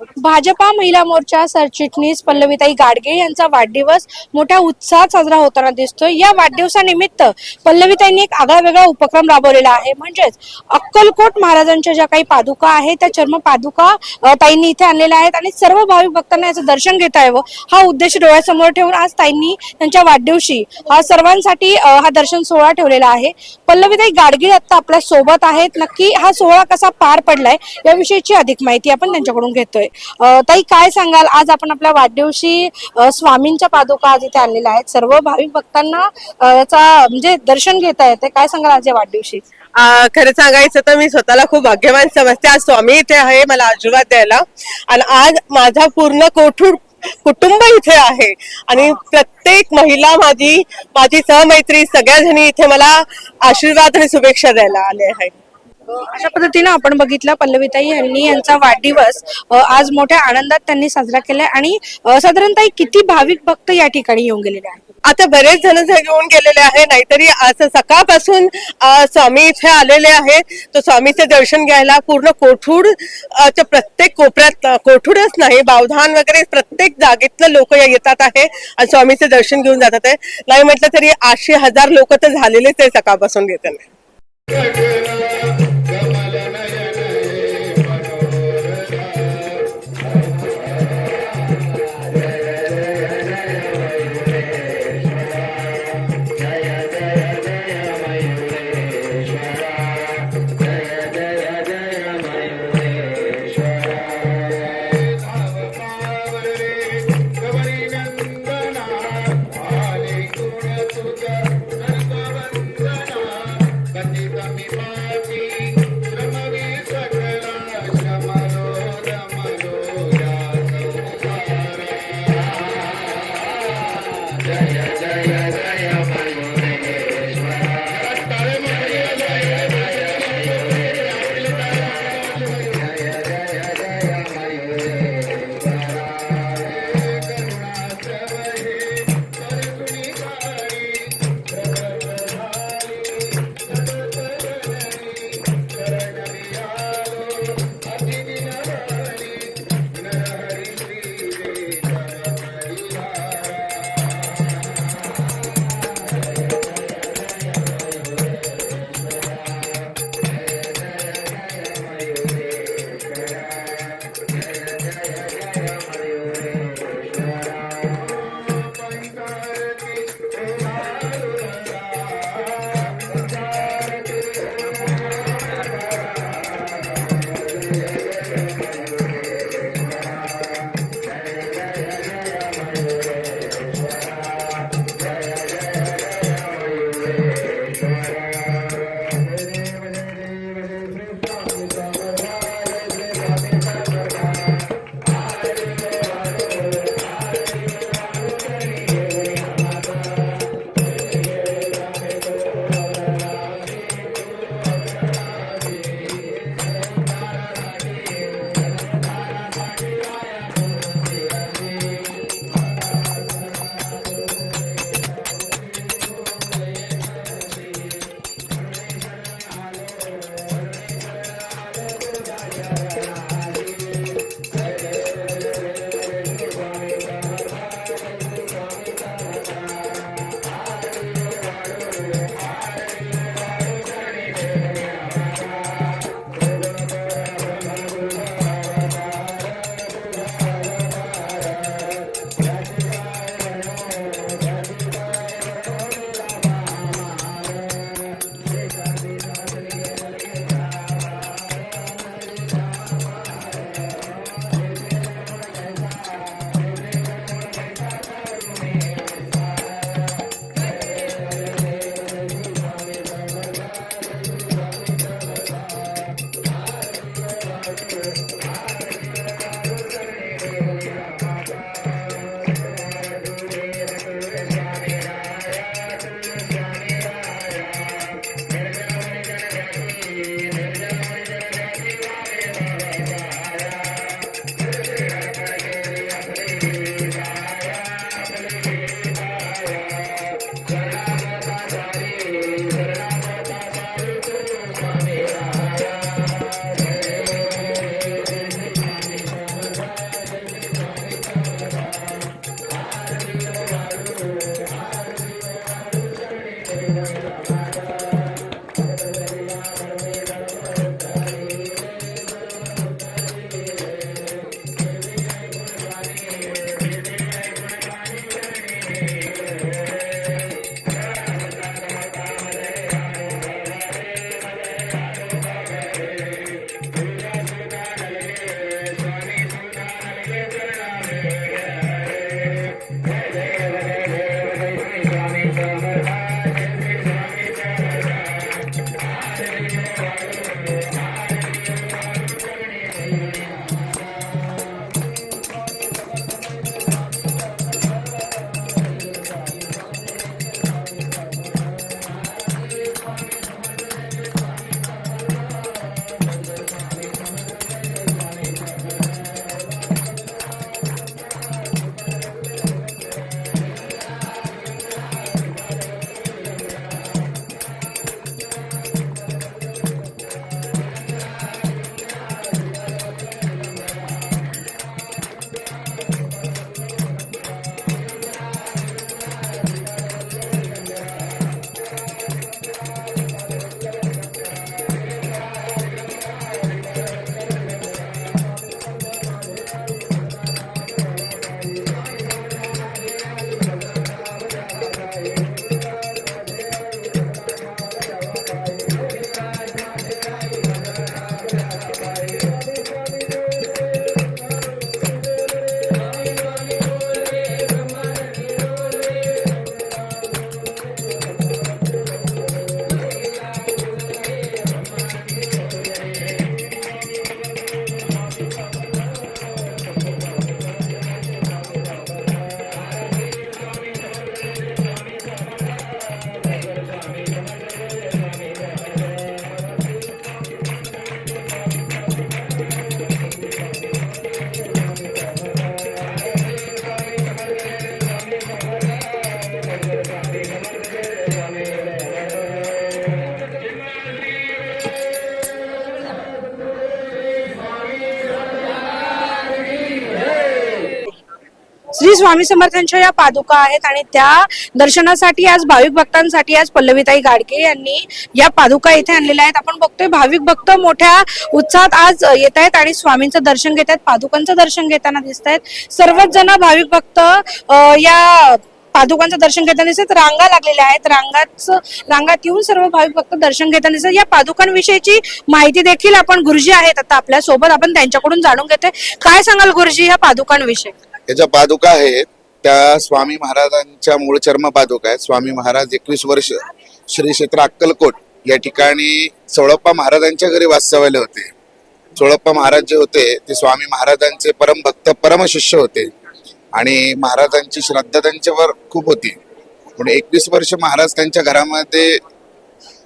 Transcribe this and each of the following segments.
भाजपा महिला मोर्चा सरचिटणीस पल्लवीताई गाडगे यांचा वाढदिवस मोठ्या उत्साहात साजरा होताना दिसतोय. या वाढदिवसानिमित्त पल्लवीताईंनी एक आगळा वेगळा उपक्रम राबवलेला आहे. म्हणजेच अक्कलकोट महाराजांच्या ज्या काही पादुका आहेत त्या चर्म पादुका ताईंनी इथे आणलेल्या आहेत आणि सर्व भाविक भक्तांना याचं दर्शन घेता यावं हा उद्देश डोळ्यासमोर ठेवून आज ताईंनी त्यांच्या वाढदिवशी हा सर्वांसाठी हा दर्शन सोहळा ठेवलेला आहे. पल्लवीताई गाडगे आता आपल्यासोबत आहेत. नक्की हा सोहळा कसा पार पडलाय याविषयीची अधिक माहिती आपण त्यांच्याकडून घेतोय. ताई काय सांगाल? आज आपण आपल्या वाढदिवशी स्वामींच्या पादुका आज इथे आणलेल्या आहेत. सर्व भाविक भक्तांना याचा म्हणजे दर्शन घेता येते. काय सांगाल आज या वाढदिवशी? खरं सांगायचं तर मी स्वतःला खूप भाग्यवान समजते. आज स्वामी इथे आहे मला आशीर्वाद द्यायला. आणि आज माझा पूर्ण कोठूर कुटुंब इथे आहे. आणि प्रत्येक महिला माझी माझी सहमैत्री सगळ्या जणी इथे मला आशीर्वाद आणि शुभेच्छा द्यायला आले आहेत. अशा पद्धतीनं आपण बघितलं पल्लवीताई यांनी यांचा वाढदिवस आज मोठ्या आनंदात त्यांनी साजरा केलाय आणि साधारणतः किती भाविक भक्त या ठिकाणी येऊन गेलेले आहेत? आता बरेच जण जे घेऊन गेलेले आहे नाहीतरी आज सकाळपासून स्वामी इथे आलेले आहेत. तर स्वामीचे दर्शन घ्यायला पूर्ण कोठूड च्या प्रत्येक कोपऱ्यात कोठूडच नाही बावधान वगैरे प्रत्येक जागेतलं लोक येतात आहे आणि स्वामीचे दर्शन घेऊन जातात आहे. नाही म्हटलं तरी आठशे हजार लोक तर झालेलेच आहे सकाळपासून येताना श्री स्वामी समर्थांच्या या पादुका आहेत आणि त्या दर्शनासाठी आज भाविक भक्तांसाठी आज पल्लवीताई गाडगे यांनी या पादुका इथे आणलेल्या आहेत. आपण बघतोय भाविक भक्त मोठ्या उत्साहात आज येत आहेत आणि स्वामींचं दर्शन घेत आहेत पादुकांचं दर्शन घेताना दिसत आहेत. सर्वच जण भाविक भक्त या पादुकांचं दर्शन घेताना दिसत रांगा लागलेल्या आहेत. रांगाच रांगात येऊन सर्व भाविक भक्त दर्शन घेताना दिसत या पादुकांविषयीची माहिती देखील आपण गुरुजी आहेत आता आपल्यासोबत आपण त्यांच्याकडून जाणून घेतोय. काय सांगाल गुरुजी या पादुकांविषयी? या ज्या पादुका आहेत त्या स्वामी महाराजांच्या मूळ चर्म पादुका आहेत. स्वामी महाराज एकवीस वर्ष श्री क्षेत्र अक्कलकोट या ठिकाणी चोळप्पा महाराजांच्या घरी वास्तव्याला होते. चोळप्पा महाराज जे होते ते स्वामी महाराजांचे परम भक्त परमशिष्य होते. आणि महाराजांची श्रद्धा त्यांच्यावर खूप होती. पण एकवीस वर्ष महाराज त्यांच्या घरामध्ये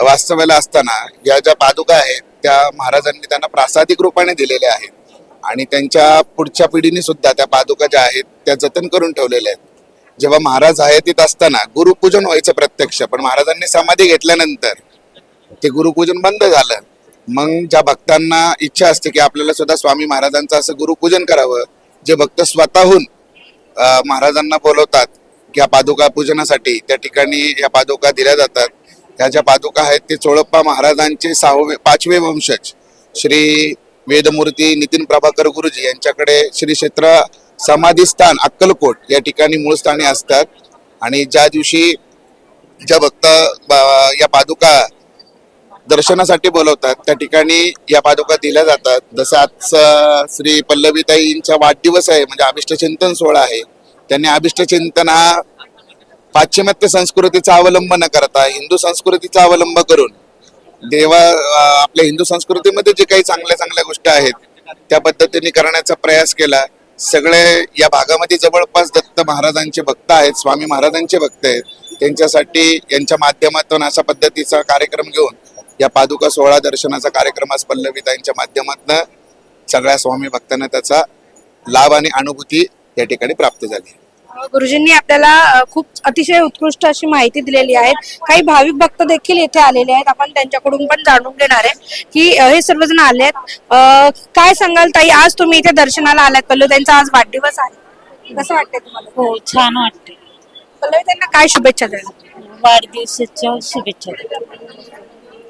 वास्तव्याला असताना या ज्या पादुका आहेत त्या महाराजांनी त्यांना प्रासादिक रूपाने दिलेल्या आहेत. आणि त्यांच्या पुढच्या पिढीने सुद्धा त्या पादुका ज्या आहेत त्या जतन करून ठेवलेल्या आहेत. जेव्हा महाराज हयातीत असताना गुरुपूजन व्हायचं प्रत्यक्ष पण महाराजांनी समाधी घेतल्यानंतर ते गुरुपूजन बंद झालं. मग ज्या भक्तांना इच्छा असते की आपल्याला सुद्धा स्वामी महाराजांचं असं गुरुपूजन करावं जे भक्त स्वतःहून महाराजांना बोलवतात की या पादुका पूजनासाठी त्या ठिकाणी या पादुका दिल्या जातात. ह्या ज्या पादुका आहेत ते चोळप्पा महाराजांचे सहावे पाचवे वंशज. श्री वेदमूर्ती नितीन प्रभाकर गुरुजी यांच्याकडे श्री क्षेत्र समाधीस्थान अक्कलकोट या ठिकाणी मूळ स्थानी असतात. आणि ज्या दिवशी ज्या भक्त या पादुका दर्शनासाठी बोलवतात त्या ठिकाणी या पादुका दिल्या जातात. जसं आज श्री पल्लवीताईंचा वाढदिवस आहे म्हणजे अभिष्टचिंतन सोहळा आहे. त्यांनी अभिष्टचिंतन हा पाश्चिमात्य संस्कृतीचा अवलंब न करता हिंदू संस्कृतीचा अवलंब करून देवा आपल्या हिंदू संस्कृतीमध्ये जे काही चांगल्या चांगल्या गोष्टी आहेत त्या पद्धतीने करण्याचा प्रयास केला. सगळे या भागामध्ये जवळपास दत्त महाराजांचे भक्त आहेत स्वामी महाराजांचे भक्त आहेत. त्यांच्यासाठी यांच्या माध्यमातून अशा पद्धतीचा कार्यक्रम घेऊन या पादुका सोहळा दर्शनाचा कार्यक्रम आज पल्लवीताईंच्या माध्यमातून सगळ्या स्वामी भक्तांना त्याचा लाभ आणि अनुभूती या ठिकाणी प्राप्त झाली गुरुजींनी आपल्याला खूप अतिशय उत्कृष्ट अशी माहिती दिलेली आहे. काही भाविक भक्त देखील येथे आलेले आहेत. आपण त्यांच्याकडून पण जाणून घेणार आहे की हे सर्वजण आले आहेत. काय सांगाल ताई? आज तुम्ही इथे दर्शनाला आलात. पल्लवी त्यांचा आज वाढदिवस आहे. कसं वाटतंय तुम्हाला? हो छान वाटते पल्लवी त्यांना काय शुभेच्छा द्याल वाढदिवसाच्या शुभेच्छा देतो.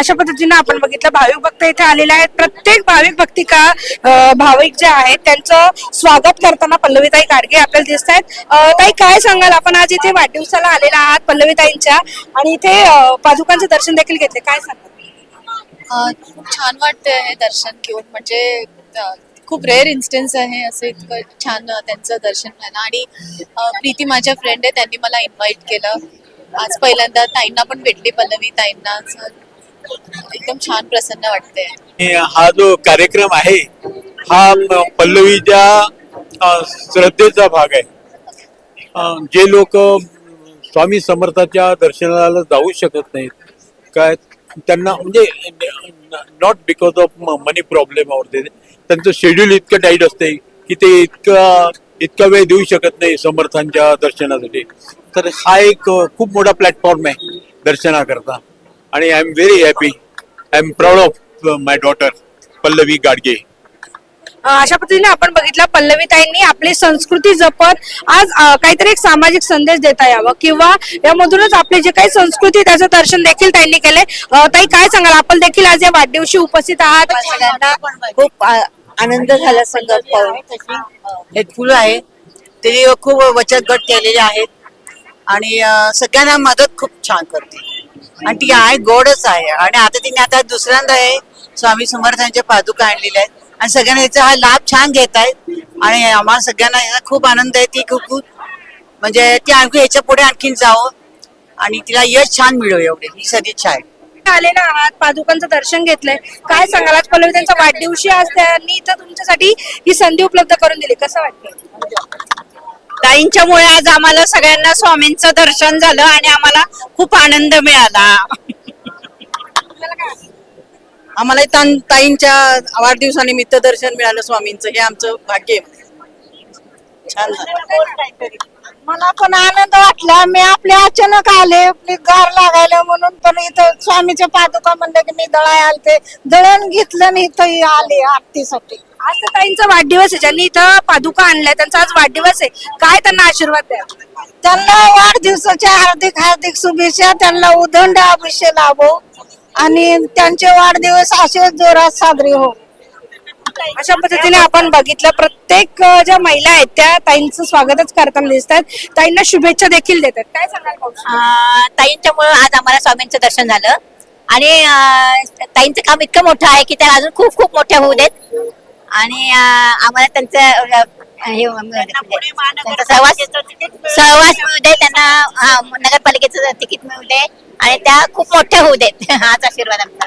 अशा पद्धतीने आपण बघितलं भाविक भक्त इथे आलेले आहेत. प्रत्येक भाविक भक्तिका भाविक जे आहेत त्यांचं स्वागत करताना पल्लवीताई गाडगे आपल्याला दिसत आहेत ताई काय सांगाल? आपण आज इथे वाढदिवसाला आलेला आहात पल्लवीताईंच्या आणि इथे अ, पादुकांचं दर्शन देखील घेतले. काय सांगाल? खूप छान वाटतंय हे दर्शन घेऊन. म्हणजे खूप रेअर इन्स्टन्स आहे असं इतकं छान त्यांचं दर्शन झालं आणि प्रीती माझ्या फ्रेंड आहे त्यांनी मला इन्व्हाइट केलं. आज पहिल्यांदा ताईंना पण भेटली पल्लवी ताईंना असं एकदम छान प्रसन्न वाटते हा जो कार्यक्रम आहे हा पल्लवीच्या श्रद्धेचा भाग आहे. जे लोक स्वामी समर्थाच्या दर्शनाला जाऊ शकत नाहीत काय त्यांना म्हणजे not because of money problem आवडते त्यांचं शेड्यूल इतकं टाईट असते की ते इतकं इतका वेळ देऊ शकत नाही समर्थांच्या दर्शनासाठी. तर हा एक खूप मोठा प्लॅटफॉर्म आहे दर्शनाकरता. आणि I am very happy I am proud of my daughter Pallavi Gadge अशा पद्धतीने आपण बघितलं पल्लवीताईंनी आपली संस्कृती जपत आज काहीतरी एक सामाजिक संदेश देता यावा. किंवा यामधूनच आपली जे काही संस्कृती त्याचं दर्शन देखील त्यांनी केलंय. अ, ताई काय सांगाल? आपण देखील आज या वाढदिवशी उपस्थित आहात. सगळ्यांना खूप आनंद झाला संगत पाहून. हेल्पफुल आहे. ते खूप बचत गट केलेले आहेत. आणि सगळ्यांना मदत खूप छान करते. आणि ती आहे गोडच आहे. आणि आता तिने आता दुसऱ्यांदा आहे स्वामी समर्थांच्या पादुका आणलेल्या आहेत. आणि सगळ्यांना याचा हा लाभ छान घेत आहेत. आणि आम्हाला सगळ्यांना याचा खूप आनंद आहे. ती खूप खूप म्हणजे ती आणखी याच्यापुढे आणखीन जावं. आणि तिला यश छान मिळव एवढे. ही सदिच्छा आहे. आलेला आहात पादुकांचं दर्शन घेतलंय. काय सांगाल? आज पल्लवी त्यांचा वाढदिवशी आज त्यांनी इथं तुमच्यासाठी ही संधी उपलब्ध करून दिली. कसं वाटतं ताईंच्यामुळे आज आम्हाला सगळ्यांना स्वामींचं दर्शन झालं आणि आम्हाला खूप आनंद मिळाला. आम्हाला तां- ताईंच्या वाढदिवसानिमित्त दर्शन मिळालं स्वामींचं. हे आमचं भाग्य आहे. छान झालं. मला पण आनंद वाटला. मी आपले अचानक आले. आपली गार लागायला म्हणून पण इथं स्वामीच्या पादुका म्हणलं की मी दळाय आलते. दळण घेतलं आणि इथं आले आरतीसाठी आज तर ताईंचा वाढदिवस आहे. ज्यांनी इथं पादुका आणलाय त्यांचा आज वाढदिवस आहे. काय त्यांना आशीर्वाद द्या? त्यांना वाढदिवसाच्या हार्दिक हार्दिक शुभेच्छा. त्यांना उदंड आयुष्य लाभो. आणि त्यांचे वाढदिवस असे जोरात साजरे हो. अशा पद्धतीने आपण बघितलं प्रत्येक अं, ज्या महिला आहेत त्या ताईंचं स्वागतच करताना दिसतात. ताईंना शुभेच्छा देखील देतात. काय सांगाल? अं, ताईंच्यामुळे आज आम्हाला स्वामींचं दर्शन झालं. आणि अं, ताईंचं काम इतकं मोठं आहे की त्या अजून खूप खूप मोठ्या होऊ देत. आणि आम्हाला त्यांचं हे सहवास सहवास मिळू दे त्यांना हा, नगरपालिकेचं तिकीट मिळू दे. आणि त्या खूप मोठ्या होऊ देत. हाच आशीर्वाद आमचा.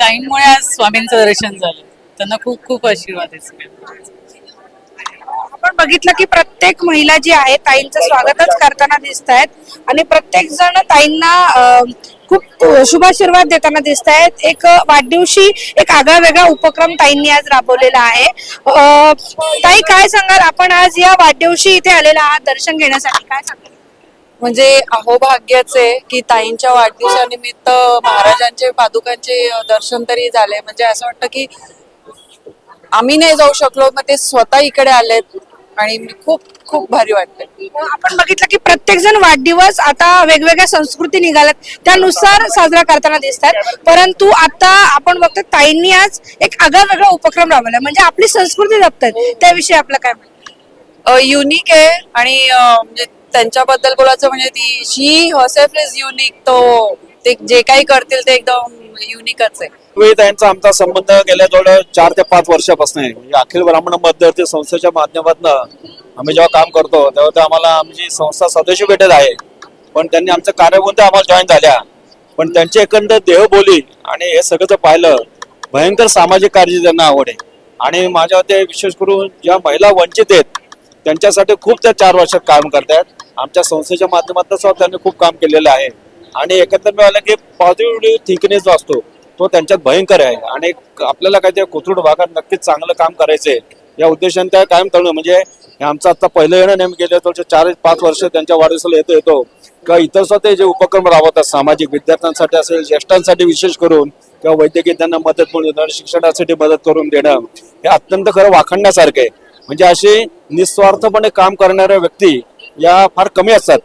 ताईंमुळे आज स्वामींचं दर्शन झालं. त्यांना खूप खूप आशीर्वाद आहे. आपण बघितलं की प्रत्येक महिला जी आहे ताईंचं स्वागतच करताना दिसत आहेत आणि प्रत्येक जण ताईंना खूप शुभाशीर्वाद देताना दिसत आहेत एक वाढदिवशी एक आगळा वेगळा उपक्रम ताईंनी आज राबवलेला आहे. ताई काय सांगाल? आपण आज या वाढदिवशी इथे आलेला आहात दर्शन घेण्यासाठी. काय सांगाल? म्हणजे अहोभाग्याचे की ताईंच्या वाढदिवसानिमित्त महाराजांचे पादुकांचे दर्शन तरी झाले म्हणजे असं वाटतं की आम्ही नाही जाऊ शकलो मग ते स्वतः इकडे आलेत. आणि खूप खूप भारी वाटतंय आपण बघितलं की प्रत्येक जण वाढदिवस आता वेगवेगळ्या संस्कृती निघाल्यात. त्यानुसार साजरा करताना दिसतात. परंतु आता आपण बघतो ताईंनी आज एक आगळा वेगळा उपक्रम राबवला. म्हणजे आपली संस्कृती जपतात. त्याविषयी आपलं काय युनिक आहे आणि म्हणजे त्यांच्याबद्दल बोलायचं म्हणजे ती शी हर्सेल्फ इज युनिक तो ते जे काही करतील ते एकदम युनिकच आहे. वेळी त्यांचा आमचा संबंध गेल्या जवळ चार ते पाच वर्षापासून आहे. म्हणजे अखिल ब्राह्मण मध्यवर्ती संस्थेच्या माध्यमातून आम्ही जेव्हा काम करतो तेव्हा ते आम्हाला आमची संस्था सदस्य भेटत आहे. पण त्यांनी आमचं कार्यबंध आम्हाला जॉईन झाल्या. पण त्यांची एकंदर देहबोली आणि हे सगळं जर पाहिलं भयंकर सामाजिक कार्य त्यांना आवड आहे. आणि माझ्या ते विशेष करून ज्या महिला वंचित आहेत त्यांच्यासाठी खूप त्या चार वर्षात काम करतात आमच्या संस्थेच्या माध्यमातून सुद्धा त्यांनी खूप काम केलेलं आहे. आणि एकंदर मिळालं की पॉझिटिव्ह थिंकनेस जो असतो तो त्यांच्यात भयंकर आहे. आणि आपल्याला काय त्या कोथरूड भागात नक्कीच चांगलं काम करायचंय या उद्देशाने त्या कायम तळणं म्हणजे आमचं आता पहिलं येणं नेमकं गेले तर चार पाच वर्ष त्यांच्या वाढदिवसाला येतो येतो. किंवा इतर सुद्धा ते जे उपक्रम राबवतात सामाजिक विद्यार्थ्यांसाठी असेल ज्येष्ठांसाठी विशेष करून किंवा वैद्यकीय त्यांना मदत म्हणून देणं शिक्षणासाठी मदत करून देणं हे अत्यंत खरं वाखणण्यासारखं आहे. म्हणजे असे निस्वार्थपणे काम करणाऱ्या व्यक्ती या फार कमी असतात.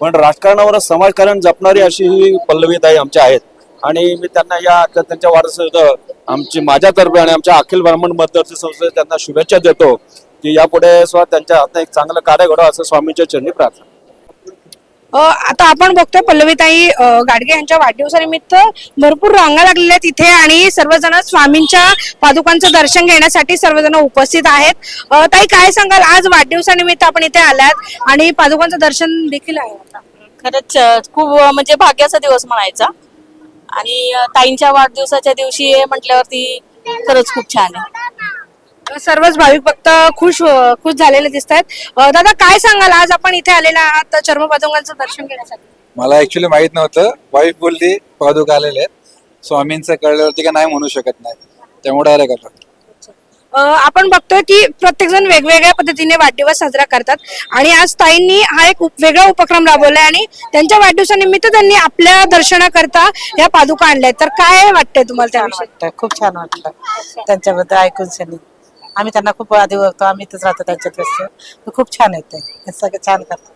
पण राजकारणावर समाजकारण जपणारी अशी ही पल्लवीताई आमच्या आहेत. आणि मी त्यांना या त्यांच्या वाढदिवसानिमित्त आमची माझ्यातर्फे आणि आमच्या अखिल ब्राह्मण मतदार संस्थेत त्यांना शुभेच्छा देतो की यापुढे त्यांच्या हातात एक चांगलं कार्य घडावं असं स्वामींच्या चरणी प्रार्थना. अ, आता आपण बघतोय पल्लवीताई गाडगे यांच्या वाढदिवसानिमित्त भरपूर रांगा लागलेल्या आहेत इथे आणि सर्वजण स्वामींच्या पादुकांचं दर्शन घेण्यासाठी सर्वजण उपस्थित आहेत. ताई काय सांगाल? आज वाढदिवसानिमित्त आपण इथे आलात आणि पादुकांचं दर्शन देखील आहे. खरंच खूप म्हणजे भाग्याचा दिवस म्हणायचा. आणि ताईंच्या वाढदिवसाच्या दिवशी हे म्हटल्यावरती खरंच खूप छान आहे. सर्वच भाविक भक्त खुश खुश झालेले दिसत आहेत दादा काय सांगाल? आज आपण इथे आलेला आहात चर्म पादुकांचं दर्शन घेण्यासाठी. मला ऍक्च्युली माहीत नव्हतं. वाईफ बोलली पादुका आलेले आहेत. स्वामींचं कळल्यावरती का नाही म्हणू शकत नाही. त्यामुळे डायरेक्ट आलो. अ, आपण बघतोय की प्रत्येक जण वेगवेगळ्या पद्धतीने वाढदिवस साजरा करतात. आणि आज ताईंनी हा एक वेगळा उपक्रम राबवलाय आणि त्यांच्या वाढदिवसानिमित्त त्यांनी आपल्या दर्शनाकरता या पादुका आणल्या तर काय वाटतंय तुम्हाला त्याविषयी? खूप छान वाटलं त्यांच्याबद्दल ऐकून शनी आम्ही त्यांना खूप आधी बघतो आम्ही इथंच राहतो त्यांच्यात खूप छान आहेत ते हे सगळं छान करतात.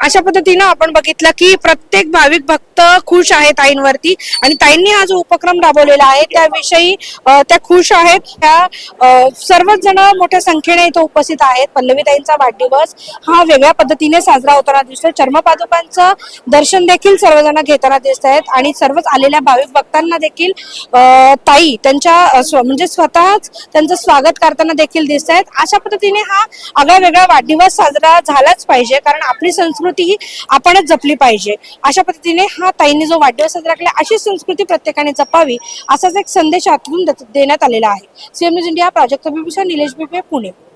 अशा पद्धतीनं आपण बघितलं की प्रत्येक भाविक भक्त खुश आहे ताईंवरती आणि ताईंनी हा जो उपक्रम राबवलेला आहे त्याविषयी त्या खुश आहेत. त्या सर्वच जण मोठ्या संख्येने इथं उपस्थित आहेत. पल्लवीताईंचा वाढदिवस हा वेगळ्या पद्धतीने साजरा होताना दिसतोय. चर्मपादुकांचं दर्शन देखील सर्वजण घेताना दिसत आहेत. आणि सर्वच आलेल्या भाविक भक्तांना देखील ताई त्यांच्या स्व- म्हणजे स्वतःच त्यांचं स्वागत करताना देखील दिसत आहेत. अशा पद्धतीने हा आगळा वेगळा वाढदिवस साजरा झालाच पाहिजे. कारण आपली संस्कृती ही आपणच जपली पाहिजे. अशा पद्धतीने हा ताईंनी जो वाढदिवस साजरा केला अशी संस्कृती प्रत्येकाने जपावी असाच एक संदेश आतून देण्यात आलेला आहे. सीएम न्यूज इंडिया प्राजक्त बिबुसा निलेश बिबे पुणे.